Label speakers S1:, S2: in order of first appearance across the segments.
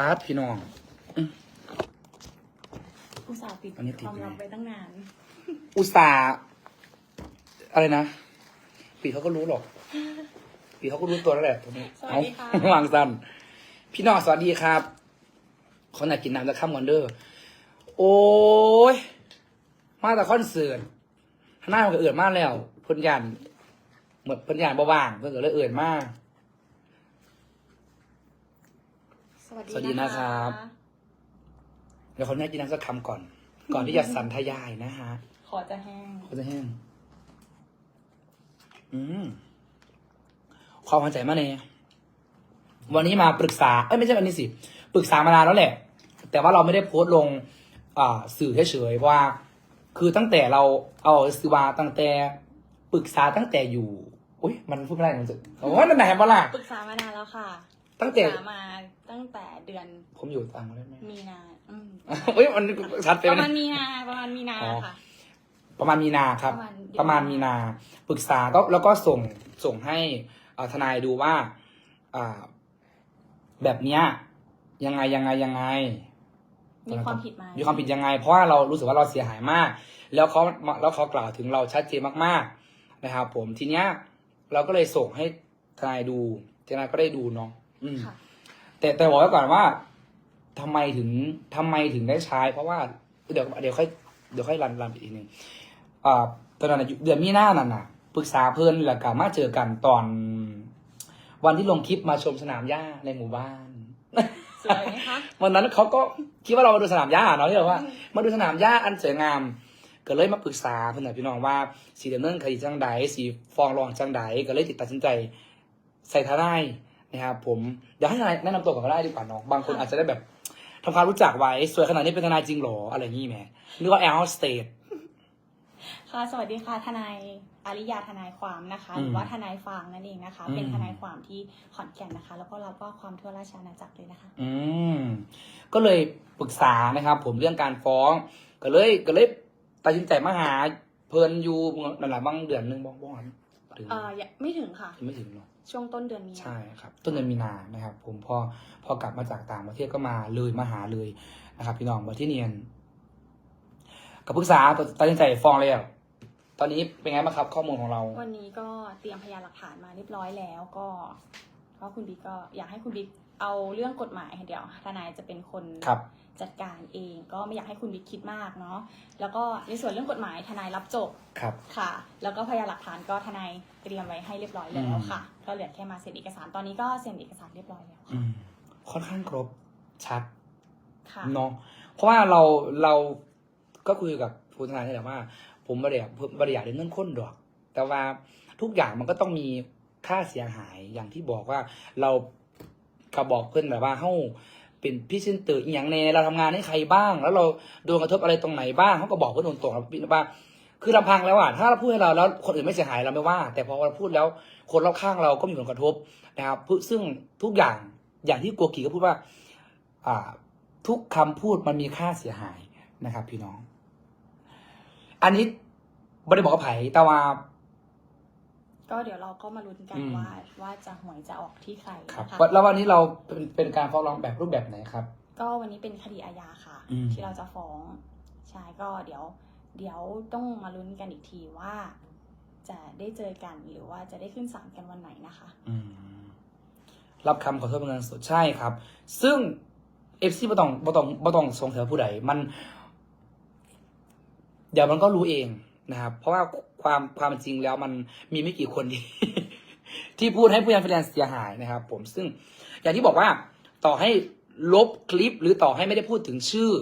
S1: ป้าดพี่น้อง
S2: อุตส่าห์ปิด
S1: อันนี้ติด
S2: ความลับ
S1: ไง
S2: ไปตั้งนาน
S1: อุตส่าห์อะไรนะปีเขาก็รู้หรอกปีเขาก็รู้ตัวแล้วแหละตรงนี้
S2: สวัสดีค่ะ
S1: เอาวางสันพี่น้องสวัสดีครับคนอยากกินน้ำจะข้ามก่อนเด้อโอ้ยมาแต่คอนเสิร์ตหน้ามันก็เอื่นมากแล้วเพิ่นยันเหมือนเพิ่นยันบ่ว่างเพิ่นก็เลยเอื่นมาก
S2: สวัสดี
S1: สวัสดีนะครับ เดี๋ยวเขาแน่กินน้ำสักคำก่อน ก่อนที่จะสันทยายนะฮะ
S2: ขอจะแห้ง
S1: เขาจะแห้ง อืมความมั่นใจมากเลยวันนี้มาปรึกษา เอ้ยไม่ใช่วันนี้สิ ปรึกษามานานแล้วแหละ แต่ว่าเราไม่ได้โพสต์ลงอ่าสื่อเฉยๆเพราะว่า คือตั้งแต่เราเอาซื้อมาตั้งแต่ปรึกษาตั้งแต่อยู่ อุ้ยมันพูดไม่ได้มันจะโอ้ยนั่นไหนมาล่ะ
S2: ปรึกษามานานแล้วค่ะ
S1: ตั้งแต่
S2: ปรึกษามา ตั้งแต่เดือน
S1: ผมอยู่ต่างประเทศไหม
S2: มีนาอืม
S1: เอ้ยมันชัดไป
S2: ป
S1: ไห
S2: ระ
S1: ม
S2: มาณ
S1: เนี่ย
S2: มีนาประมาณมีนา
S1: อ๋อ
S2: ค่ะ
S1: ประมาณมีนาครับ
S2: ประมาณเดือน
S1: ประมาณมีนาปรึกษาก็แล้วก็ส่งส่งให้อ่าทนายดูว่าอ่าแบบเนี้ยยังไงยังไงยังไง
S2: มีความผิดไหม
S1: มีความผิดยังไง เพราะว่าเรารู้สึกว่าเราเสียหายมาก แล้วเขาแล้วเขากล่าวถึงเราชัดเจนมากๆนะครับผมทีเนี้ยเราก็เลยส่งให้ทนายดูทนายก็ได้ดูเนาะอืม
S2: ค่ะ
S1: แต่แต่บอกไว้ก่อนว่าทำไมถึงทำไมถึงได้ใช้ เพราะว่าเดี๋ยวเดี๋ยวค่อยเดี๋ยวค่อยรันรันอีกทีหนึ่งอ่าตอนนั้นน่ะเดือนมีนานั่นน่ะปรึกษาเพื่อนแล้วก็มาเจอกันตอน วันที่ลงคลิปมาชมสนามหญ้าในหมู่บ้าน
S2: สวยไหมคะ
S1: วันนั้นเขาก็คิดว่าเรามาดูสนามหญ้าเนาะที่บอกว่า มาดูสนามหญ้าอันสวยงาม ก็เลยมาปรึกษาเพื่อนน่ะพี่น้องว่าสีดำเนินคดีจังใดสีฟ้องร้องจังใดก็เลยติดตัดสินใจ ใส่ทนาย นะครับผมเดี๋ยวให้ทนายแนะนำตัวก่อนก็ได้ดีกว่าเนาะบางคนอาจจะได้แบบทำความรู้จักไว้สวยขนาดนี้เป็นทนายจริงเหรออะไรอย่างงี้แหมนึกว่าแอร์โฮสเตส
S2: ค่ะสวัสดีค่ะทนายอาริยาทนายความนะคะ
S1: อืม
S2: หรือว่าทนายฟางนั่นเองนะคะ
S1: อืม
S2: เป็นทนายความที่ขอนแก่นนะคะ แล้วก็รับว่าความทั่วราชอาณาจักรเลยนะคะ
S1: อืมก็เลยปรึกษานะครับ ผมเรื่องการฟ้อง ก็เลยก็เลยตัดสินใจมาหาเพลินอยู่นั่นแหละบางเดือนหนึงบ้างบ้าง ถึง
S2: เอ่อยังไม่ถึงค่ะ
S1: ไม่ถึงเนาะ
S2: ช่วงต้นเดือนมีนา
S1: ใช่ครับต้นเดือนมีนานะครับ ผมพอพอกลับมาจากต่างประเทศก็มาเลยมาหาเลยนะครับ พี่น้องมาที่เนียนกับปรึกษาตัดสินใจฟ้องเลยอะตอนนี้เป็นไงบ้างครับ ข้อมูลของเรา
S2: วันนี้ก็เตรียมพยานหลักฐานมาเรียบร้อยแล้วก็ก็คุณบิ๊กก็อยากให้คุณบิ๊กเอาเรื่องกฎหมายเดี๋ยวทนายจะเป็นคน
S1: ครับ
S2: จัดการเอง ก็ไม่อยากให้คุณบิ๊กคิดมากเนาะแล้วก็ในส่วนเรื่องกฎหมายทนายรับจบ
S1: ครับ
S2: ค่ะ แล้วก็พยานหลักฐานก็ทนายเตรียมไว้ให้เรียบร้อยแล้วค่ะ ก็เหลือแค่มาเซ็นเอกสารตอนนี้ก็เซ็นเอกสารเรียบร้อยแล้ว
S1: อืมค่อนข้างครบชัด
S2: ค่ะ
S1: เนาะเพราะว่าเราเราก็คุยกับผู้ทนายนี่แหละว่า ผมบริยากบริยากได้เงินค้นดอก แต่ว่าทุกอย่างมันก็ต้องมีค่าเสียหายอย่างที่บอกว่าเราก็บอกเพื่อนแบบว่าเฮ้า เป็นพี่ซินเตอร์อย่างแน่เราทำงานให้ใครบ้าง แล้วเราโดนกระทบอะไรตรงไหนบ้างเขาก็บอกเพื่อนตรงๆครับว่าคือลำพังแล้วอะถ้าเราพูดให้เราแล้วคนอื่นไม่เสียหายเราไม่ว่า แต่พอเราพูดแล้วคนรอบข้างเราก็มีผลกระทบนะครับซึ่งทุกอย่างอย่างที่กัวกีก็พูดว่าอ่า ทุกคำพูดมันมีค่าเสียหายนะครับ พี่น้อง อันนี้ไม่ได้บอกกับไผ่แต่ว่า
S2: ก็เดี๋ยวเราก็มาลุ้นกัน
S1: อืม
S2: ว่าว่าจะหวยจะออกที่ใคร
S1: ครับ
S2: นะคะ
S1: แล้ววันนี้เราเป็นเป็นการฟ้องร้องแบบรูปแบบไหนครับ
S2: ก็วันนี้เป็นคดีอาญาค่ะ
S1: อืม
S2: ที่เราจะฟ้องใช่ก็เดี๋ยว เดี๋ยวต้องมาลุ้นกันอีกทีว่า จะได้เจอกันหรือว่าจะได้ขึ้นศาลกันวันไหนนะคะ
S1: อืมรับคำขอโทษเป็นเงินสดใช่ครับ ซึ่งเอฟซีบ่ต้องบ่ต้องบ่ต้องสงสัยผู้ใดมัน เดี๋ยวมันก็รู้เอง นะครับ เพราะว่าความความจริงแล้วมันมีไม่กี่คนที่ที่พูดให้ผู้ยันฟรีแลนซ์เสียหายนะครับ ผมซึ่งอย่างที่บอกว่าต่อให้ลบคลิปหรือต่อให้ไม่ได้พูดถึงชื่อ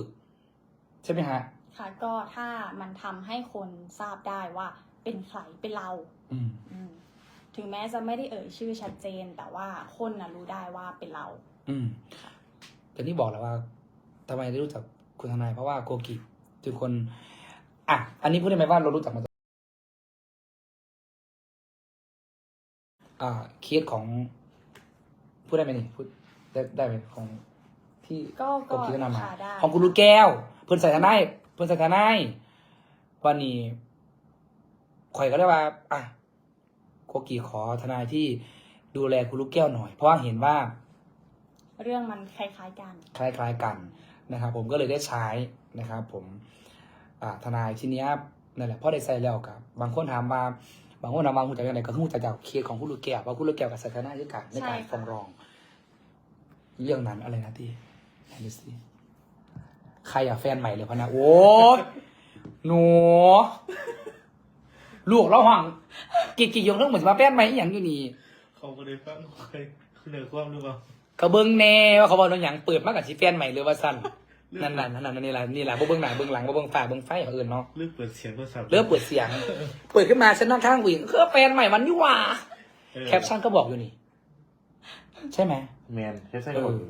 S1: ใช่ไหมฮะ
S2: ค่ะก็ถ้ามันทำให้คนทราบได้ว่าเป็นใครเป็นเรา
S1: อืม
S2: อืมถึงแม้จะไม่ได้เอ่ยชื่อชัดเจน แต่ว่าคนนะรู้ได้ว่าเป็นเรา
S1: อืมอย่างที่บอกแล้วว่าทำไมได้รู้จักคุณทนายเพราะว่าโกกิคือคน อะ อันนี้พูดได้ไหมว่าเรารู้จักมาจากอ่าเคสของ พูดได้ไหมนี่พูดได้ได้ไหมของที่
S2: ก็
S1: โก
S2: ก็
S1: กิก็นำมา
S2: ค่ะได้
S1: ของคุณลูกแก้ว เพื่อนใส่ทนายเพื่อนใส่ทนายวันนี้ข่อยก็ได้ว่า อะโกกิขอทนายที่ดูแลคุณลูกแก้วหน่อย เพราะว่าเห็นว่า
S2: เรื่องมันคล้ายๆกัน
S1: คล้ายๆกันนะครับผมก็เลยได้ใช้นะครับผมอ่า ทนายทีเนี้ยนั่นแหละพ่อได้ใส่แล้วกับบางคนถามมาบางคนถามมาคุณจากยังไงก็คือคุณจากจากเคสของคุณลูกแก้วว่าคุณลูกแก้วกับสัตนาด้วยกันในการ
S2: ใช่ค่ะ
S1: ฟ้องร้อง เรื่องนั้นอะไรนะที่ไหนดูสิใครอยากแฟนใหม่เลยพะนะโอ้ยหนูลูกเราห่างกี่กี่ยงเรื่องเหมือนมาแฟนใหม่อหย่างอยู่นี่
S3: เขาไม่ได้ฟังใครคุณเหนือความหรือเปล่าก
S1: ระเบื้องแน่ว่าเขาบอกว่าอย่างเปิดมากกับชีแฟนใหม่หรือว่าสั้น นั่นน่ะนั่นน่ะนี่แหละนี่แหละบ่เบื้องหน้าเบื้องหลังบ่เบื้องฝ่าเบื้องไฟของอื่นเนาะ
S3: เลือกเปิดเสียงโทรศัพท์
S1: เริ่มเปิดเสียง เปิดขึ้นมาฉันนั่งข้างวิ่งคือแฟนใหม่มันนี่หว่า
S3: เออ
S1: แคปชั่นก็บอกอยู่นี่ ใช่ไหม
S3: แมนแค่ใช่
S1: เอ
S3: คน
S1: อ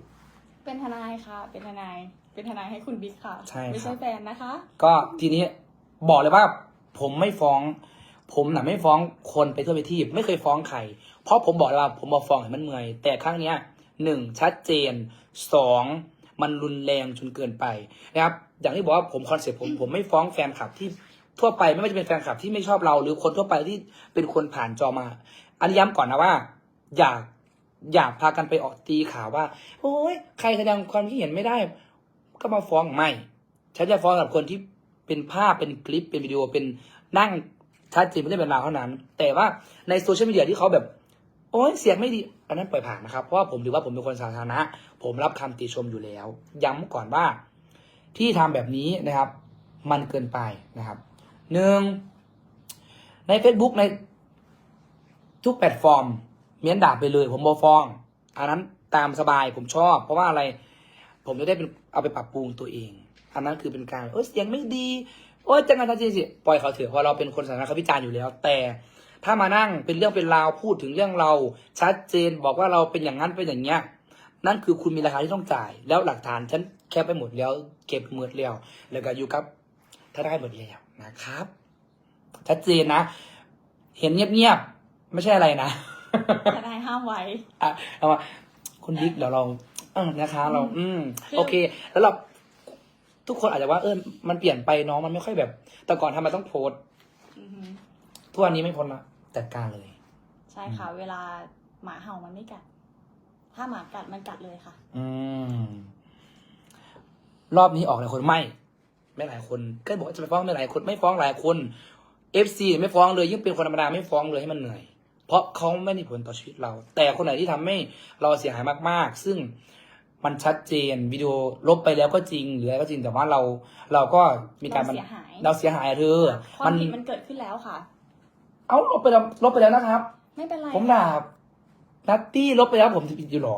S2: เป็นทนายค่ะ เป็นทนาย เป็นทนายให้คุณบิ๊กค่ะ
S1: ใช่ครับ
S2: ไม่ใช่แฟนนะคะ
S1: ก็ทีนี้บอกเลยว่า ผมไม่ฟ้อง ผมน่ะไม่ฟ้องคนไปทั่วไปที่ไม่เคยฟ้องใครเพราะผมบอกเลยว่าผมมาฟ้องให้มันเมื่อยแต่ครั้งเนี้ยหนึ่งชัดเจนสอง มันรุนแรงจนเกินไปนะครับอย่างที่บอกว่าผมคอนเซ็ปต์ผมผมไม่ฟ้องแฟนคลับที่ทั่วไปไม่ว่าจะเป็นแฟนคลับที่ไม่ชอบเรา หรือคนทั่วไปที่เป็นคนผ่านจอมา อันนี้ย้ำก่อนนะว่า อยากอยากพากันไปออกตีข่าวว่า โอ้ยใครแสดงความคิดเห็นไม่ได้ ก็มาฟ้องไม่ฉันจะฟ้องกับคนที่เป็นภาพเป็นคลิปเป็นวิดีโอเป็นนั่งชัดเจนไม่ได้เป็นราวเท่านั้น แต่ว่าในโซเชียลมีเดียที่เขาแบบ โอ้ยเสียงไม่ดีอันนั้นปล่อยผ่านนะครับ เพราะว่าผมถือว่าผมเป็นคนสาธารณะ ผมรับคำติชมอยู่แล้ว ย้ำก่อนว่าที่ทำแบบนี้นะครับ มันเกินไปนะครับหนึ่งใน Facebook ในทุกแพลตฟอร์ม เมียนด่าไปเลย ผมบอฟ้อง อันนั้นตามสบายผมชอบ เพราะว่าอะไร ผมจะได้เป็นเอาไปปรับปรุงตัวเอง อันนั้นคือเป็นการเออเสียงไม่ดี โอ้ยจังไงทันทีสิปล่อยเขาเถอะเพราะเราเป็นคนสาธารณะเขาวิจารณ์อยู่แล้ว แต่ ถ้ามานั่งเป็นเรื่องเป็นราวพูดถึงเรื่องเรา ชัดเจนบอกว่าเราเป็นอย่างนั้นเป็นอย่างเงี้ยนั่นคือคุณมีราคาที่ต้องจ่าย แล้วหลักฐานฉันแคปไปหมดแล้ว เก็บหมดแล้วแล้วก็อยู่กับถ้าได้หมดแล้วนะครับ ชัดเจนนะ เห็นเงียบๆไม่ใช่อะไรนะ
S2: ทนายห้ามไว้
S1: อะเอามาคุณบิ๊กเดี๋ยวเราเออนะคะ เรา อืม
S2: คือ
S1: โอเค แล้วเราทุกคนอาจจะว่าเออมันเปลี่ยนไปเน้องมันไม่ค่อยแบบ แต่ก่อนทำไมต้องโพสต์
S2: อือฮึ
S1: ทุกวันนี้ไม่พ้นละจัดการเลย
S2: ใช่ค่ะ เวลาหมาเห่ามันไม่กัด ถ้าหมากัดมันกัดเลยค่ะ
S1: อืม รอบนี้ออกหลายคนไม่ ไม่หลายคน ก็บอกว่าจะไปฟ้องไม่หลายคนไม่ฟ้องหลายคนเอฟซีไม่ฟ้องเลยยิ่งเป็นคนธรรมดาไม่ฟ้องเลยให้มันเหนื่อย เพราะเขาไม่มีผลต่อชีวิตเรา แต่คนไหนที่ทำให้เราเสียหายมาก ๆ ซึ่งมันชัดเจนวิดีโอลบไปแล้วก็จริงหรืออะไรก็จริงแต่ว่าเราเราก็มีการ
S2: เราเสียหาย
S1: เราเสียหายอะเธอ
S2: ความผิดมันเกิดขึ้นแล้วค่ะ
S1: เอาลบไปแล้วลบไปแล้วนะครับ
S2: ไม่เป็นไร
S1: ผมด่านัตตี้ลบไปแล้วผมจะผิดอยู่หรอ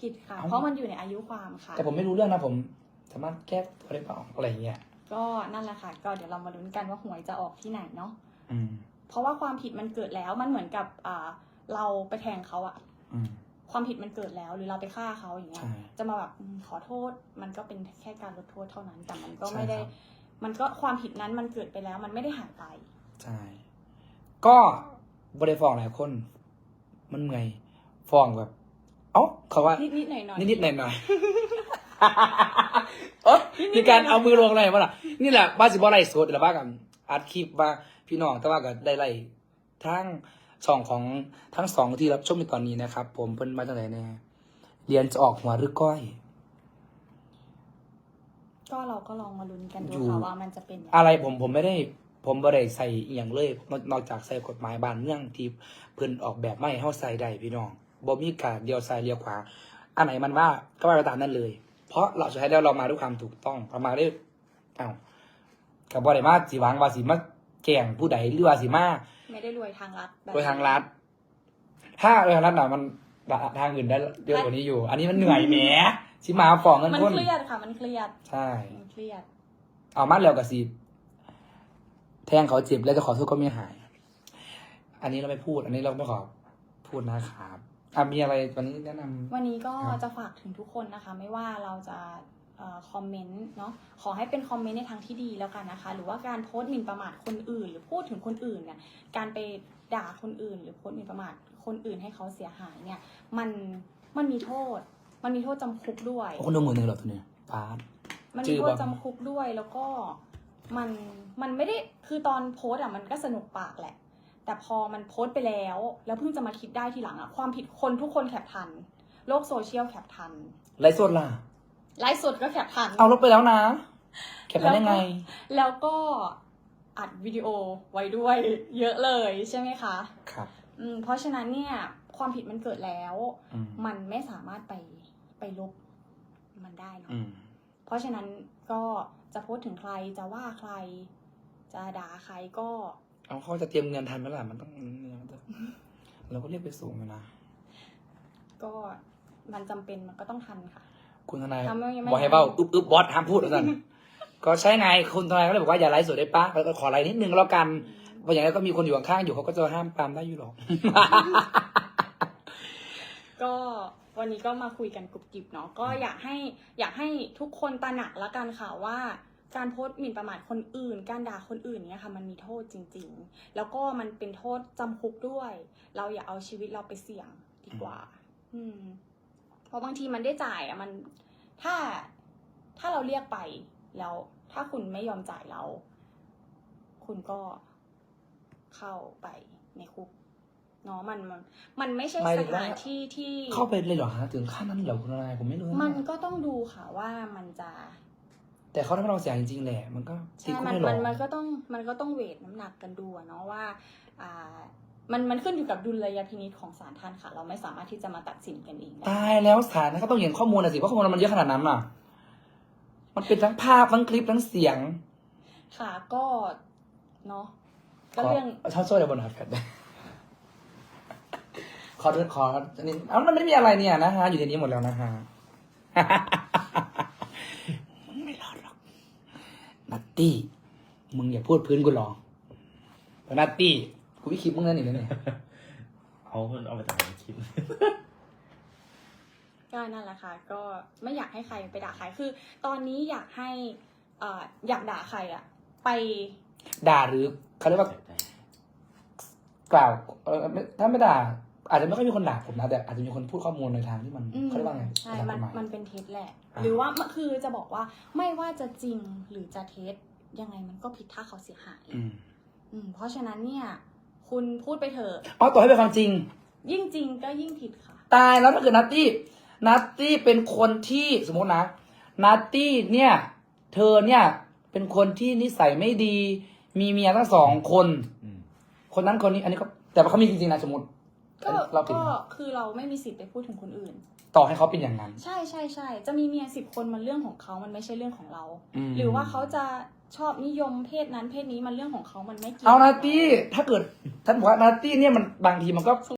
S2: ผิดค่ะ
S1: เอ้า
S2: เพราะมันอยู่ในอายุความค่ะ
S1: แต่ผมไม่รู้เรื่องนะผม สามารถแก้ตัวได้เปล่าอะไรอย่างเงี้ย
S2: ก็นั่นแหละค่ะ ก็เดี๋ยวเรามาลุ้นกันว่าหวยจะออกที่ไหนเนาะ
S1: อืม
S2: เพราะว่าความผิดมันเกิดแล้วมันเหมือนกับอ่าเราไปแทงเขาอะ
S1: อืม
S2: ความผิดมันเกิดแล้วหรือเราไปฆ่าเขาอย่างเงี้ย
S1: ใช่
S2: จะมาแบบอืมขอโทษมันก็เป็นแค่การลดโทษเท่านั้นแต่มันก็
S1: ใช่
S2: ไม่ได้
S1: ครับ
S2: มันก็ความผิดนั้นมันเกิดไปแล้ว มันไม่ได้หายไป
S1: ใช่ ก็บริฟ้องหลายคน มันเมื่อยฟ้องแบบ เอ้าเขาว่า
S2: นิดนิดๆหน่อยหน่อย
S1: นิดๆหน่อยๆเอ้ยมีการเอามือลงอะไรมาล่ะ นี่แหละบ้าสิบ่ไล่สดหรือว่ากันอัดคลิปว่าพี่น้องแต่ว่าก็ได้ไล่ทั้งช่องของทั้งสองที่รับชมในตอนนี้นะครับ ผมเพิ่นมาจากไหนแน่เรียนจะออกหัวหรือก้อย
S2: ก็เราก็ลองมาลุ้นกันดู
S1: อยู่
S2: ค่ะว่ามันจะเป็นยังไง
S1: อะไรผมผมไม่ได้ ผมบ่ได้ใส่อหย่างเลยนอกนอกจากใส่กฎหมายบ้านเมืองที่เพิ่นออกแบบไม่ให้เฮาใส่ได้พี่น้องบ่มีการเดียวซ้ายเดียวขวา อันไหนมันว่าก็ว่าไปตามนั้นเลย เพราะเราสุดท้ายแล้วเรามาด้วยความถูกต้องเรามาด้วยอ้าวกับบ่ได้มาสิหวังว่าสิมาแกล้งผู้ใดหรือว่าสิมา
S2: ไม่ได้รวยทางรัฐแบบ
S1: โดยทางรัฐ ถ้าโดยทางรัฐน่ะมันทางอื่นได้เยอะกว่านี้อยู่ อันนี้มันเหนื่อยแหมสิมาฟ้องเงิน
S2: มัน
S1: คน
S2: เครียดค่ะ มันเครียด
S1: ใช่
S2: มันเครียด
S1: เอามาแล้วก็สิ แทงเขาเจ็บแล้วจะขอโทษก็ไม่หาย อันนี้เราไม่พูด อันนี้เราไม่ขอพูดนะครับอะมีอะไรวันนี้แนะนำ
S2: วันนี้ก็
S1: ครับ
S2: จะฝากถึงทุกคนนะคะ ไม่ว่าเราจะเอ่อคอมเมนต์เนาะขอให้เป็นคอมเมนต์ในทางที่ดีแล้วกันนะคะ หรือว่าการโพสต์หมิ่นประมาทคนอื่น หรือพูดถึงคนอื่นเนี่ยการไปด่าคนอื่น หรือโพสต์หมิ่นประมาทคนอื่นให้เขาเสียหายเนี่ยมันมันมีโทษ มันมีโทษจำคุกด้วย
S1: คนดูหมื่นหนึ่งเหรอตัวเนี้ยปาด
S2: มัน
S1: จื
S2: มี
S1: อ
S2: โท
S1: บ่
S2: ษจำคุกด้วยแล้วก็ มันมันไม่ได้คือตอนโพสต์อะมันก็สนุกปากแหละ แต่พอมันโพสต์ไปแล้ว แล้วเพิ่งจะมาคิดได้ทีหลังอะความผิดคนทุกคนแคปทัน โลกโซเชียลแคปทัน
S1: ไลฟ์สดล่ะ
S2: ไลฟ์สดก็แคปทัน
S1: เอาลบไปแล้วนะ แคปได้ไง
S2: แล้วก็อัดวิดีโอไว้ด้วย เยอะเลยใช่ไหมคะ
S1: ครับ
S2: อืมเพราะฉะนั้นเนี่ยความผิดมันเกิดแล้ว
S1: อืม
S2: มันไม่สามารถไปไปลบมันได้เนอะ
S1: อืม
S2: เพ ราะฉะนั้นก็จะโพสต์ถึงใครจะว่าใคร จะด่าใครก็
S1: เอาเขาจะเตรียมเงินทันไหมล่ะมันต้องเราก็เรียกไปสูงอยู่นะ
S2: ก็มันจำเป็นมันก็ต้องทันค่ะ
S1: คุณทนาย
S2: ทำไมไม่
S1: บอกให้เบ้าอึบอึบบอสห้ามพูดแล้วกันก็ใช่ไงคุณทนายก็เลยบอกว่าอย่าไลฟ์สดได้ปะแล้วก็ขอไลฟ์นิดนึงแล้วกันเพราะอย่างนั้นก็มีคนอยู่ข้างๆอยู่เขาก็จะห้ามปรามได้อยู่หรอก
S2: ก็ วันนี้ก็มาคุยกันกรุบกริบเนาะก็อยากให้อยากให้ทุกคนตระหนักละกันค่ะว่า การโพสต์หมิ่นประมาทคนอื่น การด่าคนอื่นเนี่ยค่ะมันมีโทษจริง ๆ แล้วก็มันเป็นโทษจำคุกด้วย เราอย่าเอาชีวิตเราไปเสี่ยงดีกว่า อืม เพราะบางทีมันได้จ่ายอะมันถ้าถ้าเราเรียกไปแล้ว ถ้าคุณไม่ยอมจ่ายเรา คุณก็เข้าไปในคุก เนาะมันมันมันไม่ใช่
S1: หมาย
S2: ส
S1: ถึงว่า
S2: ถานที่ที่
S1: เข้าไปเลยเหรอฮะถึงขั้นนั้นเหรอคุณทนายผมไม่รู้นะ
S2: มันก็ต้องดูค่ะว่ามันจะ
S1: แต่เขาทำให้เราเสียจริงๆแหละมันก็ติด
S2: ใช่
S1: คุก
S2: มัน
S1: ได้หร
S2: มั
S1: อน
S2: มันก็ต้องมันก็ต้องเวทน้ำหนักกันดูอะเนาะว่าอ่ามันมันขึ้นอยู่กับดุลยพินิจของศาลท่านค่ะ เราไม่สามารถที่จะมาตัดสินกันเองได้
S1: ตายแล้วสารนะเขาต้องเห็นข้อมูลนะสิเพราะข้อมูลมันเยอะขนาดนั้นอะ มันเป็นทั้งภาพทั้งคลิปทั้งเสียง
S2: ค่ะก็เนาะ
S1: ข
S2: ก็
S1: อ
S2: เรื่อง
S1: ชอบช่วยเดี๋ยวบนหัดกัน ขอขออันนี้เอามันไม่มีอะไรเนี่ยนะฮะ อยู่ในนี้หมดแล้วนะฮะมึงไม่รอดหรอกนัตตี้ มึงอย่าพูดพื้นกูหรอกแต่นัตตี้กูวิคิดมึงนั่นอีกแล้วเนี่ย
S3: เอาคนเอามาจากไหนคิด
S2: ก็นั่นแหละค่ะ ก็ไม่อยากให้ใครไปด่าใคร คือ ตอนนี้อยากให้เอ่ออยากด่าใครอะไป
S1: ด่าหรือเขาเรียกว่ากล่าวเออไม่ถ้าไม่ด่า อาจจะไม่ค่อยมีคนด่าผมนะแต่อาจจะมีคนพูดข้อมูลในทางที่มัน
S2: อืม
S1: เขาเรียกว่าไง
S2: ใช่
S1: ทางก
S2: มัน
S1: ฎหมาย
S2: มันเป็นเท็จแหละ
S1: อ่า
S2: หรือว่าคือจะบอกว่าไม่ว่าจะจริงหรือจะเท็จยังไงมันก็ผิดถ้าเขาเสียหาย
S1: อืม
S2: อืมเพราะฉะนั้นเนี่ย คุณพูดไปเถอะ
S1: เอาต่อให้เป็นความจริง
S2: ยิ่งจริงก็ยิ่งผิดค่ะ
S1: ตายแล้วถ้าเกิดนัตตี้นัตตี้เป็นคนที่สมมตินะนัตตี้เนี่ย เธอเนี่ยเป็นคนที่นิสัยไม่ดี มีเมียทั้งสองคน
S3: อืม
S1: คนนั้นคนนี้อันนี้ก็แต่ว่าเขามีจริงๆนะสมมติ
S2: ก็
S1: เราผิด
S2: ก็
S1: ไหม
S2: คือเราไม่มีสิทธิ์ไปพูดถึงคนอื่น
S1: ต่อให้เขาเป็นอย่างนั้น
S2: ใช่ใช่ใช่จะมีเมียสิบคนมันเรื่องของเขามันไม่ใช่เรื่องของเรา
S1: ม
S2: หรือว่าเขาจะชอบนิยมเพศนั้นเพศนี้มันเรื่องของเขามันไม่เกี่ยว
S1: เอานาตี้ถ้าเกิดท่านบอกว่านาตี้เนี่ยมันบางทีมันก็